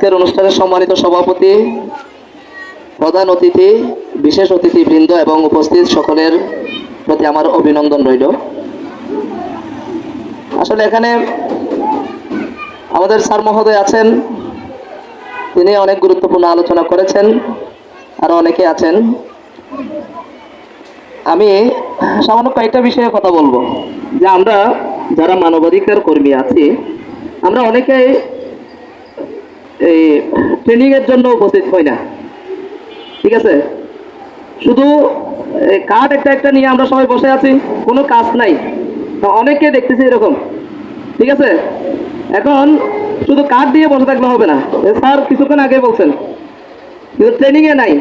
আজকের অনুষ্ঠানের সম্মানিত সভাপতি, প্রধান অতিথি, বিশেষ অতিথি বৃন্দ এবং উপস্থিত সকলের প্রতি আমার অভিনন্দন রইল। আসলে এখানে আমাদের স্যার মহোদয় আছেন, তিনি অনেক গুরুত্বপূর্ণ আলোচনা করেছেন আরও অনেকে আছেন। আমি সামান্য কয়েকটা বিষয়ে কথা বলব। যে আমরা যারা মানবাধিকার কর্মী আছি, আমরা অনেকেই এই ট্রেনিং এর জন্য উপস্থিত হই না। ঠিক আছে? শুধু কার্ড একটা একটা নিয়ে আমরা সবাই বসে আছি, কোনো কাজ নাই। তো অনেকে দেখতেছি এরকম। ঠিক আছে? এখন শুধু কার্ড দিয়ে বসে থাকলে হবে না। স্যার কিছুক্ষণ আগে বলছেন, কিন্তু ট্রেনিংয়ে নাই।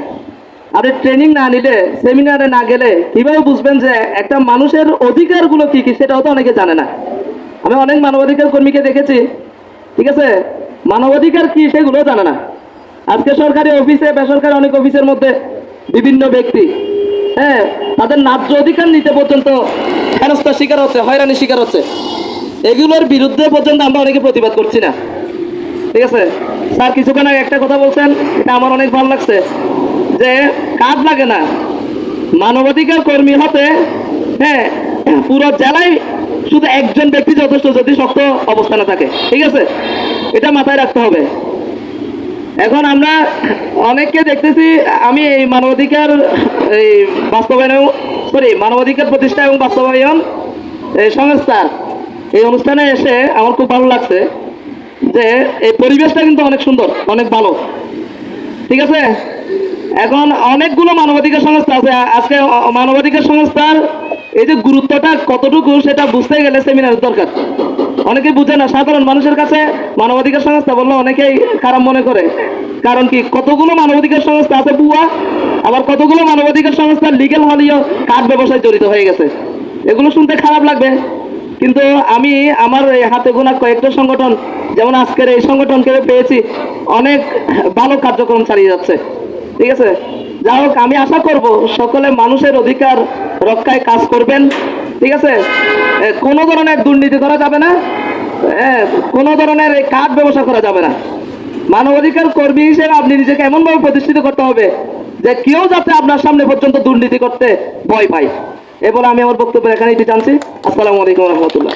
আপনি ট্রেনিং না নিলে, সেমিনারে না গেলে কীভাবে বুঝবেন যে একটা মানুষের অধিকারগুলো কি কি, সেটাও তো অনেকে জানে না। আমি অনেক মানবাধিকার কর্মীকে দেখেছি। ঠিক আছে? মানবাধিকার কি সেগুলো জানে না। আজকে সরকারি অফিসে, বেসরকারি অনেক অফিসের মধ্যে বিভিন্ন ব্যক্তি হ্যাঁ তাদের ন্যায্য অধিকার নিতে পর্যন্ত হেনস্থার শিকার হচ্ছে, হয়রানির শিকার হচ্ছে। এগুলোর বিরুদ্ধে পর্যন্ত আমরা অনেকে প্রতিবাদ করছি না। ঠিক আছে? স্যার, কিছুক্ষণ আগে একটা কথা বলছেন, এটা আমার অনেক ভালো লাগছে। যে কাজ লাগে না। মানবাধিকার কর্মী হতে হ্যাঁ পুরো জেলায় শুধু একজন ব্যক্তি যথেষ্ট যদি শক্ত অবস্থানে থাকে, ঠিক আছে? এটা মাথায় রাখতে হবে। এখন আমরা অনেককে দেখতেছি, আমি এই মানবাধিকার, এই বাস্তবায়ন সরি মানবাধিকার প্রতিষ্ঠা এবং বাস্তবায়ন এই সংস্থার এই অনুষ্ঠানে এসে আমার খুব ভালো লাগছে যে এই পরিবেশটা কিন্তু অনেক সুন্দর, অনেক ভালো। ঠিক আছে? এখন অনেকগুলো মানবাধিকার সংস্থা আছে। আজকে মানবাধিকার সংস্থার এই যে গুরুত্বটা কতটুকু সেটা বুঝতে গেলে সেমিনারের দরকার। অনেকে বুঝে না, সাধারণ মানুষের কাছে মানবাধিকার সংস্থা বললে অনেকেই খারাপ মনে করে। কারণ কি, কতগুলো মানবাধিকার সংস্থা আছে বুয়া, আবার কতগুলো মানবাধিকার সংস্থা লিগেল হলেও কাঠ ব্যবসায় জড়িত হয়ে গেছে। এগুলো শুনতে খারাপ লাগবে। কিন্তু আমি আমার হাতে গোনা কয়েকটা সংগঠন, যেমন আজকের এই সংগঠনকে পেয়েছি, অনেক ভালো কার্যক্রম চালিয়ে যাচ্ছে। ঠিক আছে? যা হোক, আমি আশা করব সকলে মানুষের অধিকার রক্ষায় কাজ করবেন, ঠিক আছে? কোনো ধরনের দুর্নীতি করা যাবে না কোনো ধরনের এই কাঠ ব্যবসা করা যাবে না। মানবাধিকার কর্মী হিসেবে আপনি নিজেকে এমনভাবে প্রতিষ্ঠিত করতে হবে যে কেউ যাতে আপনার সামনে পর্যন্ত দুর্নীতি করতে ভয় পায়। এ আমি আমার বক্তব্য এখানেই জানছি। আসসালামু আলাইকুম রহমতুল্লাহ।